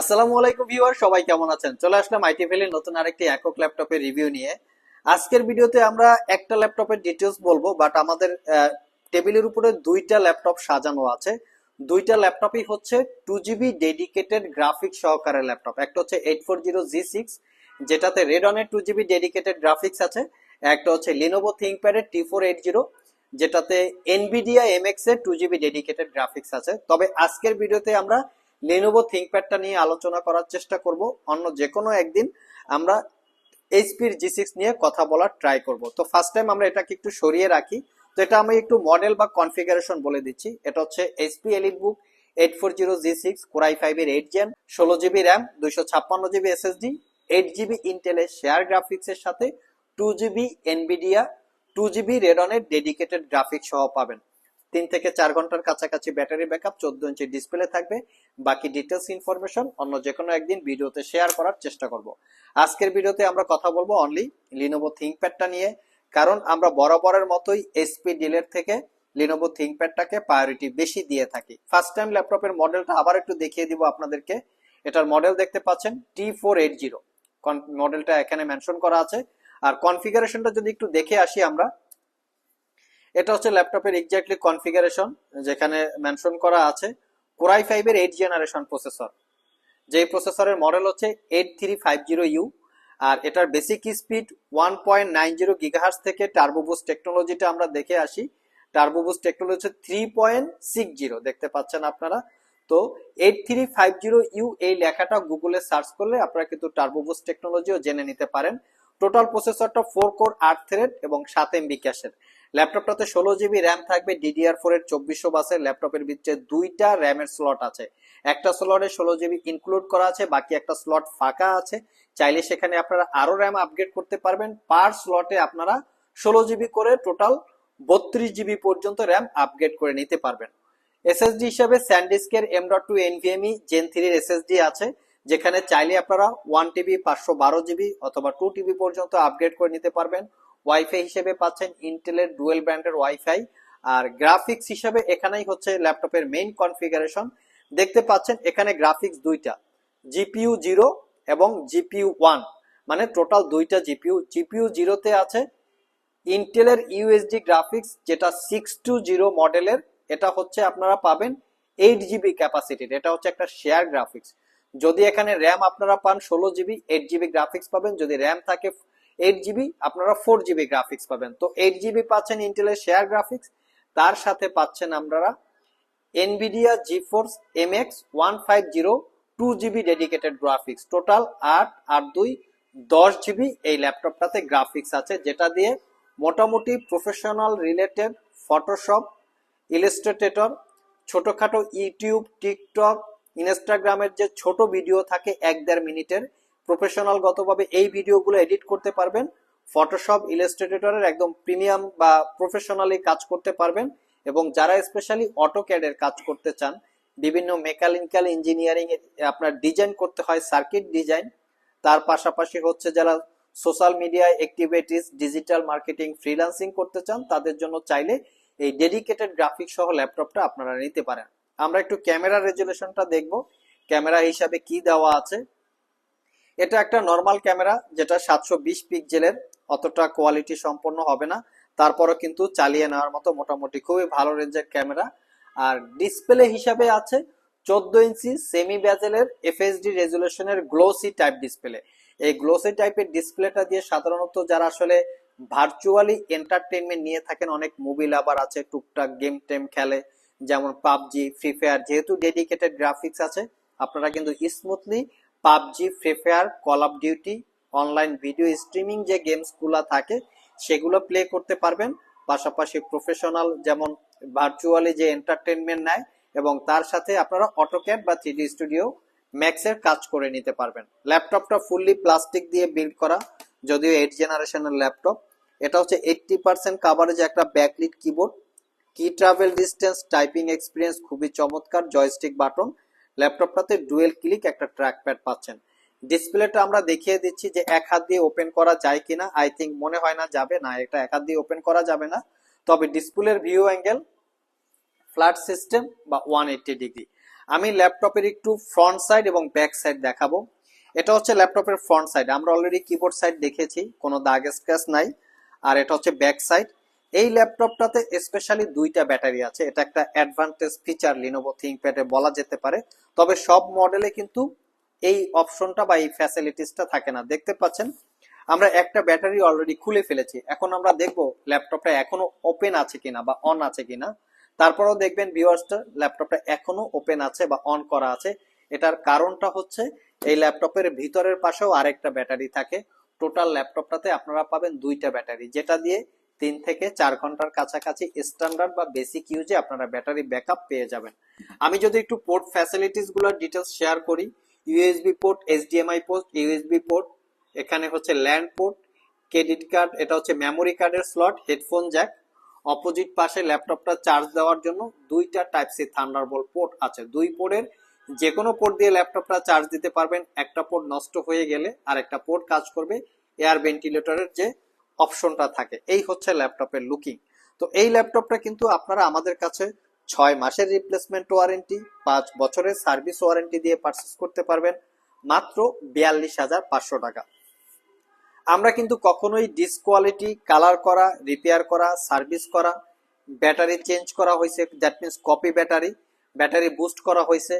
আসসালামু আলাইকুম ভিউয়ার, সবাই কেমন আছেন? চলে আসলাম আইটি ভ্যালির নতুন আরেকটি একক ল্যাপটপের রিভিউ নিয়ে। আজকের ভিডিওতে আমরা একটা ল্যাপটপের ডিটেলস বলব বাট আমাদের টেবিলের উপরে দুইটা ল্যাপটপ সাজানো আছে। দুইটা ল্যাপটপই হচ্ছে টু জিবি ডেডিকেটেড গ্রাফিক্স সহকারে ল্যাপটপ। একটা হচ্ছে eight four zero G six যেটাতে রেডনের টু জিবি ডেডিকেটেড গ্রাফিক্স আছে। একটা হচ্ছে লিনোভো থিঙ্কপ্যাডের টি ফোর এইট জিরো যেটাতে এনবিডিয়া এমএক্স এর টু জিবি ডেডিকেটেড গ্রাফিক্স আছে। তবে আজকের ভিডিওতে আমরা লেনোভো থিঙ্কপ্যাডটা নিয়ে আলোচনা করার চেষ্টা করব। অন্য যে কোনো একদিন আমরা এইচপির জি সিক্স নিয়ে কথা বলার ট্রাই করব। তো ফার্স্ট টাইম আমরা এটাকে একটু সরিয়ে রাখি। তো এটা আমি একটু মডেল বা কনফিগারেশন বলে দিচ্ছি। এটা হচ্ছে HP elite book eight four zero G six core i five এর এইট জেন ষোলো জিবি র্যাম দুইশো ছাপ্পান্ন জিবি এসএসডি এইট জিবি ইন্টেলের শেয়ার গ্রাফিক্স এর সাথে two GB Nvidia two GB রেডনের dedicated graphics সহ পাবেন। তিন থেকে চার ঘণ্টার কাছাকাছি ব্যাটারি ব্যাকআপ, চোদ্দ ইঞ্চি ডিসপ্লে থাকবে। বাকি ডিটেলস ইনফরমেশন অন্য যে কোনো একদিন ভিডিওতে শেয়ার করার চেষ্টা করব। আজকের ভিডিওতে আমরা কথা বলব অনলি লিনোভো থিঙ্কপ্যাডটা নিয়ে, কারণ আমরা বরাবরের মতোই এসপি ডিলের থেকে লিনোভো থিঙ্কপ্যাডটাকে প্রায়োরিটি বেশি দিয়ে থাকি। ফার্স্ট টাইম ল্যাপটপের মডেলটা আবার একটু দেখিয়ে দিব আপনাদেরকে। এটার মডেল দেখতে পাচ্ছেন টি ফোর এইট জিরো মডেলটা এখানে মেনশন করা আছে। আর কনফিগারেশনটা যদি একটু দেখে আসি আমরা এটা হচ্ছে ল্যাপটপের এক্স্যাক্টলি কনফিগারেশন যেখানে মেনশন করা আছে কোরাই ফাইভের এইট জেনারেশন প্রসেসর যেই প্রসেসরের মডেল হচ্ছে eight three five zero U আর এটার basic speed one point nine zero gigahertz থেকে টার্বোবুস টেকনোলজিটা আমরা দেখে আসি। টার্বোবুস টেকনোলজি হচ্ছে থ্রি পয়েন্ট সিক্স জিরো দেখতে পাচ্ছেন আপনারা। তো eight three five zero U এই লেখাটা গুগলে সার্চ করলে আপনারা কিন্তু টার্বোবুস টেকনোলজিও জেনে নিতে পারেন। টোটাল প্রসেসরটা ফোর কোর আট থ্রেড এবং সাত এমবি ক্যাশের ল্যাপটপটাতে ষোলো জিবি র্যাম থাকবে ডিডিআর ফোর এর চব্বিশশো বাসের ল্যাপটপের ভিতরে দুইটা র্যামের স্লট আছে। একটা স্লটে ষোলো জিবি ইনক্লুড করা আছে, বাকি একটা স্লট ফাঁকা আছে। চাইলে সেখানে আপনারা আরও র্যাম আপগ্রেড করতে পারবেন। পার স্লটে আপনারা ষোলো জিবি করে টোটাল বত্রিশ জিবি পর্যন্ত র্যাম আপগ্রেড করে নিতে পারবেন। এসএসডি হিসাবে স্যান্ডিস্কের M dot two NVMe gen থ্রির এসএসডি আছে, যেখানে চাইলে আপনারা ওয়ান টিবি পাঁচশো বারো জিবি অথবা টু টিবি পর্যন্ত আপগ্রেড করে নিতে পারবেন। ওয়াইফাই হিসেবে পাচ্ছেন ইন্টেলের ডুয়েল ব্র্যান্ডের ওয়াইফাই আর গ্রাফিক্স হিসেবে এখানেই হচ্ছে ল্যাপটপের মেইন কনফিগারেশন দেখতে পাচ্ছেন এখানে গ্রাফিক্স দুইটা জিপিইউ জিরো এবং জিপিইউ ওয়ান মানে টোটাল দুইটা জিপিইউ জিপিইউ জিরোতে আছে ইন্টেলের ইউএসডি গ্রাফিক্স যেটা সিক্স টু জিরো মডেলের এটা হচ্ছে আপনারা পাবেন এইট জিবি ক্যাপাসিটির এটা হচ্ছে একটা শেয়ার গ্রাফিক্স যদি এখানে র্যাম আপনারা পান, ষোলো জিবি এইট জিবি গ্রাফিক্স পাবেন। যদি র্যাম থাকে এইট জিবি আপনারা ফোর জিবি গ্রাফিক্স পাবেন। তো এইট জিবি পাচ্ছেন ইন্টেলের শেয়ার গ্রাফিক্স তার সাথে পাচ্ছেন আপনারা Nvidia GeForce M X one five zero two GB dedicated graphics total আট আট, দুই, দশ জিবি এই ল্যাপটপটাতে গ্রাফিক্স আছে, যেটা দিয়ে মোটামুটি প্রফেশনাল রিলেটেড ফটোশপ ইলাস্ট্রেটেটর ছোটখাটো ইউটিউব টিকটক ইনস্টাগ্রামের যে ছোট ভিডিও থাকে এক দেড় মিনিটের প্রফেশনাল গতভাবে এই ভিডিওগুলো এডিট করতে পারবেন। ফটোশপ ইলাস্ট্রেটরের একদম প্রিমিয়াম বা প্রফেশনালি কাজ করতে পারবেন এবং যারা স্পেশালি অটো অটোক্যাডের কাজ করতে চান, বিভিন্ন মেকানিক্যাল ইঞ্জিনিয়ারিং আপনার ডিজাইন করতে হয় সার্কিট ডিজাইন তার পাশাপাশি হচ্ছে যারা সোশ্যাল মিডিয়ায় অ্যাক্টিভিটিস ডিজিটাল মার্কেটিং ফ্রিল্যান্সিং করতে চান, তাদের জন্য চাইলে এই ডেডিকেটেড গ্রাফিক সহ ল্যাপটপটা আপনারা নিতে পারেন। আমরা একটু ক্যামেরা রেজুলেশনটা দেখব। ক্যামেরা হিসাবে কি দেওয়া আছে? এটা একটা নর্মাল ক্যামেরা যেটা সাতশো বিশ পিক্সেলের অতটা কোয়ালিটি সম্পন্ন হবে না। তারপরও কিন্তু চালিয়ে নেওয়ার মতো মোটামুটি খুবই ভালো রেঞ্জের ক্যামেরা আর ডিসপ্লে হিসাবে আছে চোদ্দ ইঞ্চি সেমি ব্যাজেলের এফএসডি রেজুলেশনের গ্লোসি টাইপ ডিসপ্লে এই গ্লোসি টাইপের ডিসপ্লেটা দিয়ে সাধারণত যারা আসলে ভার্চুয়ালি এন্টারটেনমেন্ট নিয়ে থাকেন, অনেক মুভি লাভার আছে, টুকটাক গেম টেম খেলে, যেমন পাবজি ফ্রি ফায়ার যেহেতু ডেডিকেটেড গ্রাফিক্স আছে, আপনারা কিন্তু smoothly PUBG free fire call of duty online video streaming যে গেমসগুলো থাকে, সেগুলো প্লে করতে পারবেন। পাশাপাশি প্রফেশনাল যেমন ভার্চুয়ালি যে এন্টারটেনমেন্ট নেয় এবং তার সাথে আপনারা অটোক্যাড বা থ্রি স্টুডিও ম্যাক্সের কাজ করে নিতে পারবেন। ল্যাপটপটা ফুললি প্লাস্টিক দিয়ে বিল্ড করা, যদিও এইট জেনারেশনের ল্যাপটপ এটা হচ্ছে এইটটি পার্সেন্ট কাভারেজ একটা backlit keyboard key travel distance typing experience খুবই চমৎকার জয়স্টিক বাটন ল্যাপটপটাতে ডুয়েল ক্লিক একটা ট্র্যাক প্যাড পাচ্ছেন। ডিসপ্লেটা আমরা দেখিয়ে দিচ্ছি যে এক হাত দিয়ে ওপেন করা যায় কিনা। আই থিঙ্ক মনে হয় না, যাবে না, এটা এক হাত দিয়ে ওপেন করা যাবে না। তবে ডিসপ্লের ভিউ অ্যাঙ্গেল ফ্ল্যাট সিস্টেম বা ওয়ান এইটটি ডিগ্রি আমি ল্যাপটপের একটু ফ্রন্ট সাইড এবং ব্যাক সাইড দেখাবো। এটা হচ্ছে ল্যাপটপের ফ্রন্ট সাইড আমরা অলরেডি কিবোর্ড সাইড দেখেছি, কোনো দাগ স্ক্র্যাচ নাই। আর এটা হচ্ছে ব্যাক সাইড এই ল্যাপটপটাতে স্পেশালি দুইটা ব্যাটারি আছে। এটা একটা অ্যাডভান্টেজ ফিচার লিনোভো থিংকপ্যাডে বলা যেতে পারে। তবে সব মডেলে কিন্তু এই অপশনটা বা এই ফ্যাসিলিটিসটা থাকে না। দেখতে পাচ্ছেন, আমরা একটা ব্যাটারি অলরেডি খুলে ফেলেছি। এখন আমরা দেখব ল্যাপটপটা এখনও ওপেন আছে কিনা বা অন আছে কিনা। তারপরেও দেখবেন ভিউয়ার্সটা ল্যাপটপটা এখনও ওপেন আছে বা অন করা আছে। এটার কারণটা হচ্ছে, এই ল্যাপটপের ভিতরের পাশেও আরেকটা ব্যাটারি থাকে। টোটাল ল্যাপটপটাতে আপনারা পাবেন দুইটা ব্যাটারি। যেটা দিয়ে তিন থেকে চার ঘণ্টার কাছাকাছি স্ট্যান্ডার্ড বা বেসিক ইউজে আপনারা ব্যাটারি ব্যাকআপ পেয়ে যাবেন। আমি যদি একটু পোর্ট ফ্যাসিলিটিসগুলোর ডিটেলস শেয়ার করি USB port HDMI port USB port এখানে হচ্ছে ল্যান্ড পোর্ট ক্রেডিট কার্ড এটা হচ্ছে মেমোরি কার্ডের স্লট হেডফোন জ্যাক অপোজিট পাশে ল্যাপটপটা চার্জ দেওয়ার জন্য দুইটা টাইপ সি থান্ডারবোল্ট পোর্ট আছে। দুই পোর্টের যে কোনো পোর্ট দিয়ে ল্যাপটপটা চার্জ দিতে পারবেন, একটা পোর্ট নষ্ট হয়ে গেলে আর একটা পোর্ট কাজ করবে এয়ার ভেন্টিলেটরের যে অপশনটা থাকে। এই হচ্ছে ল্যাপটপের লুকিং তো এই ল্যাপটপটা কিন্তু আপনারা আমাদের কাছে ছয় মাসের রিপ্লেসমেন্ট ওয়ারেন্টি পাঁচ বছরের সার্ভিস ওয়ারেন্টি দিয়ে পারচেস করতে পারবেন। মাত্র বিয়াল্লিশ হাজার পাঁচশো টাকা। আমরা কিন্তু কখনোই ডিসকোয়ালিটি কালার করা রিপেয়ার করা সার্ভিস করা ব্যাটারি চেঞ্জ করা হয়েছে। That means copy battery battery boost করা হয়েছে।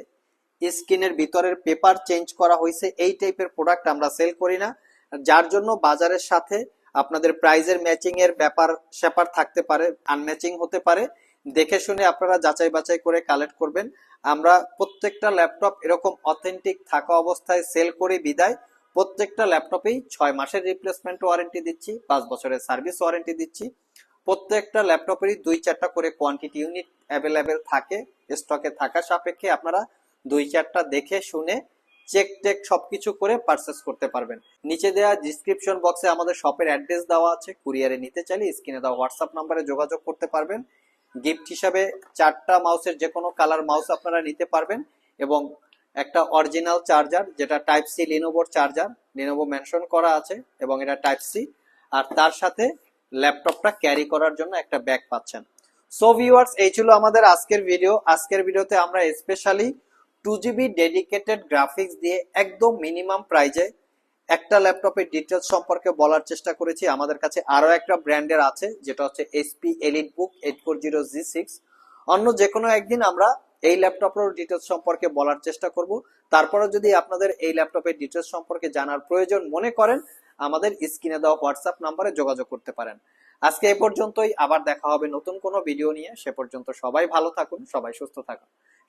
স্ক্রিনের ভিতরের পেপার চেঞ্জ করা হয়েছে। এই টাইপের প্রোডাক্ট আমরা সেল করি না। যার জন্য বাজারের সাথে আপনাদের প্রাইজের ম্যাচিং এর ব্যাপার স্যাপার থাকতে পারে আনম্যাচিং হতে পারে। দেখে শুনে আপনারা যাচাই বাছাই করে কালেক্ট করবেন। আমরা প্রত্যেকটা ল্যাপটপ এরকম অথেন্টিক থাকা অবস্থায় সেল করে বিদায়। প্রত্যেকটা ল্যাপটপেই ছয় মাসের রিপ্লেসমেন্ট ওয়ারেন্টি দিচ্ছি, পাঁচ বছরের সার্ভিস ওয়ারেন্টি দিচ্ছি। প্রত্যেকটা ল্যাপটপেরই দুই চারটা করে কোয়ান্টিটি ইউনিট অ্যাভেলেবেল থাকে স্টকে থাকা সাপেক্ষে আপনারা দুই চারটা দেখে শুনে চেক টেক সবকিছু করে পারচেস করতে পারবেন। নিচে দেওয়া ডিসক্রিপশন বক্সে আমাদের শপের অ্যাড্রেস দেওয়া আছে। কুরিয়ারে নিতে চাইলে স্ক্রিনে দেওয়া হোয়াটসঅ্যাপ নাম্বারে যোগাযোগ করতে পারবেন। গিফট হিসাবে চারটা মাউসের যে কোনো কালার মাউস আপনারা নিতে পারবেন এবং একটা অরিজিনাল চার্জার যেটা টাইপ সি লিনোভোর চার্জার লিনোভো মেনশন করা আছে এবং এটা টাইপ সি আর তার সাথে ল্যাপটপটা ক্যারি করার জন্য একটা ব্যাগ পাচ্ছেন। সো ভিউয়ার্স এই ছিল আমাদের আজকের ভিডিও আজকের ভিডিওতে আমরা specially two GB dedicated graphics দিয়ে একদম মিনিমাম প্রাইজে একটা ল্যাপটপের ডিটেলস সম্পর্কে বলার চেষ্টা করেছি। আমাদের কাছে আরও একটা ব্র্যান্ডের আছে, যেটা হচ্ছে HP elite book eight four zero G six অন্য যে কোনো একদিন আমরা এই ল্যাপটপের ডিটেলস সম্পর্কে বলার চেষ্টা করব। তারপরে যদি আপনাদের এই ল্যাপটপের ডিটেলস সম্পর্কে জানার প্রয়োজন মনে করেন, আমাদের স্ক্রিনে দেওয়া হোয়াটসঅ্যাপ নাম্বারে যোগাযোগ করতে পারেন। আজকে এ পর্যন্তই, আবার দেখা হবে নতুন কোনো ভিডিও নিয়ে। সে পর্যন্ত সবাই ভালো থাকুন, সবাই সুস্থ থাকুন।